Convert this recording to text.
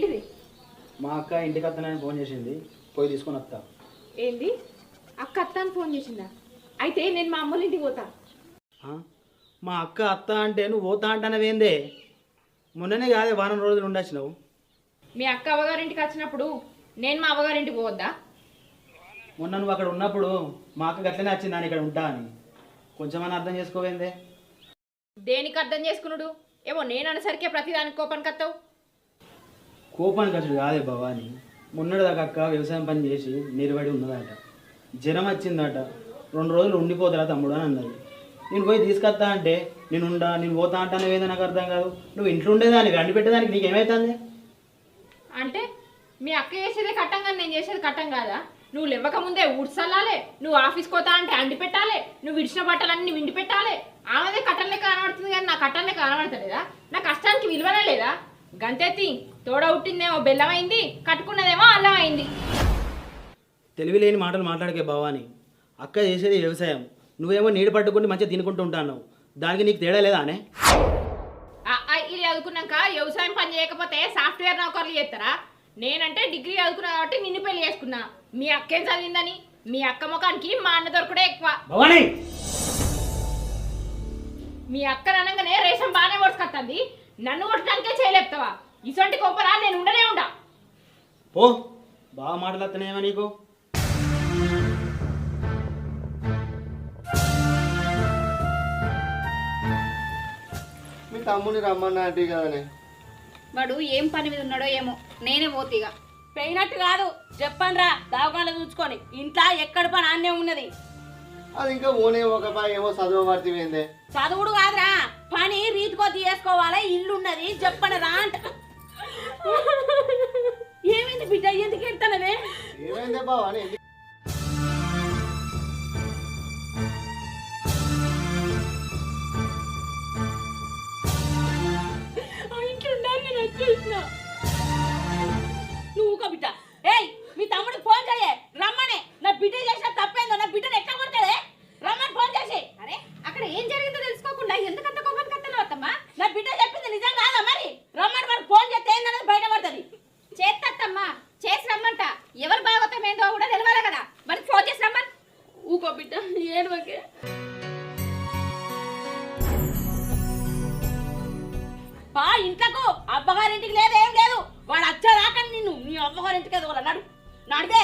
ఏంటిది? మా అక్క ఇంటికి వస్తానని ఫోన్ చేసింది. పోయి తీసుకొని వస్తా ఏంది? అక్క అత్త అని ఫోన్ చేసిందా? అయితే నేను మా అమ్మోళ్ళ ఇంటికి పోతా. ఆ? మా అక్క అత్త అంటే నువ్వు పోతా అంటానవేందే మొన్ననే కాదే వారం రోజులు ఉండొచ్చినావు మీ అక్క అవ్వగారింటికి వచ్చినప్పుడు నేను మా అవ్వగారింటికి పోవద్దా? మొన్న నువ్వు అక్కడ ఉన్నప్పుడు మా అక్క గట్లనే వచ్చింది నేను ఇక్కడ ఉంటా అని. కొంచెమని అర్థం చేసుకోవేందే? దేనికి అర్థం చేసుకున్నాడు ఏమో నేను అనేసరికే ప్రతిదానికి కోపానికి వస్తావు. కోపానికి అసలు కాదే భవాని మొన్నటిదాకా అక్క వ్యవసాయం పని చేసి నిలబడి ఉన్నదట. జ్వరం వచ్చిందట. రెండు రోజులు ఉండిపోతారా తమ్ముడు అని అన్నది. నేను పోయి తీసుకొస్తా అంటే నేను ఉండా నేను పోతా అంటాను ఏదో నాకు అర్థం కాదు. నువ్వు ఇంట్లో ఉండేదానికి అండి పెట్టేదానికి నీకు ఏమవుతుంది అంటే మీ అక్క చేసేదే కట్టం కానీ నేను చేసేది కట్టం కాదా? నువ్వు లేవక ముందే ఊడ్చల్లాలే నువ్వు ఆఫీస్కి పోతా అంటే అండి పెట్టాలి. నువ్వు విడిచిన బట్టలన్నీ విండి పెట్టాలి. ఆమెదే కట్టం లెక్క కనబడుతుంది కానీ నా కట్టం లెక్క కనబడతలేదా? నా కష్టానికి విలువనే లేదా? గంతెత్తి తోడ ఉట్టిందేమో బెల్లం అయింది కట్టుకున్నదేమో అల్లం అయింది తెలివి లేని మాటలు మాట్లాడకే భవాని. అక్క చేసేది వ్యవసాయం. నువ్వేమో నీడు పట్టుకుని మంచిగా తినుకుంటూ ఉంటాను దానికి నీకు తేడా లేదా అనే? ఇది చదువుకున్నాక వ్యవసాయం పని చేయకపోతే సాఫ్ట్వేర్ నౌకర్లు చేస్తారా? నేనంటే డిగ్రీ చదువుకున్నా కాబట్టి నిన్ను పెళ్ళి చేసుకున్నా. మీ అక్కేం చదివిందని? మీ అక్క ముఖానికి మా అన్న దొరకడే ఎక్కువ. భవాని! మీ అక్క అనగానే రేషన్ బాగానే కొట్టుకొస్తుంది నన్ను కొట్టడానికే చేయలేపుతావా ఇసొంటి కొప్పరా నేను ఉండనే ఉండా. పో. బాగా మాటలు వస్తున్నాయేమో నీకు? మీ తమ్ముని రమ్మన్నా అంటే కదనే. వాడు ఏం పని మీద ఉన్నాడో ఏమో నేనే పోతీగా. పోయినట్టు కాదు చెప్పండి రా దావకాండ చూసుకొని. ఇంట్లో ఎక్కడ పని ఆన్నే ఉన్నది. అది ఇంకా ఓనే ఒక పా ఏమో చదువు పడితే చదువుడు కాదురా రీతికో చేసుకోవాలి ఇల్లు ఉన్నది చెప్పను రా అంట. ఏమైంది బిడ్డ? ఎందుకు ఎడతానవే? ఏమైందే బావా? ఏందో కూడా తెలవాలి కదా. మరి ఫోన్ చేసి రమ్మని. ఊకో బిడ్డ ఏడువకే. పా ఇంట్లకు. అబ్బగారింటికి లేదు ఏం లేదు. వాడు వచ్చేదాకా నిన్ను. నీ అమ్మగారింటికి ఎదగల నడు నడితే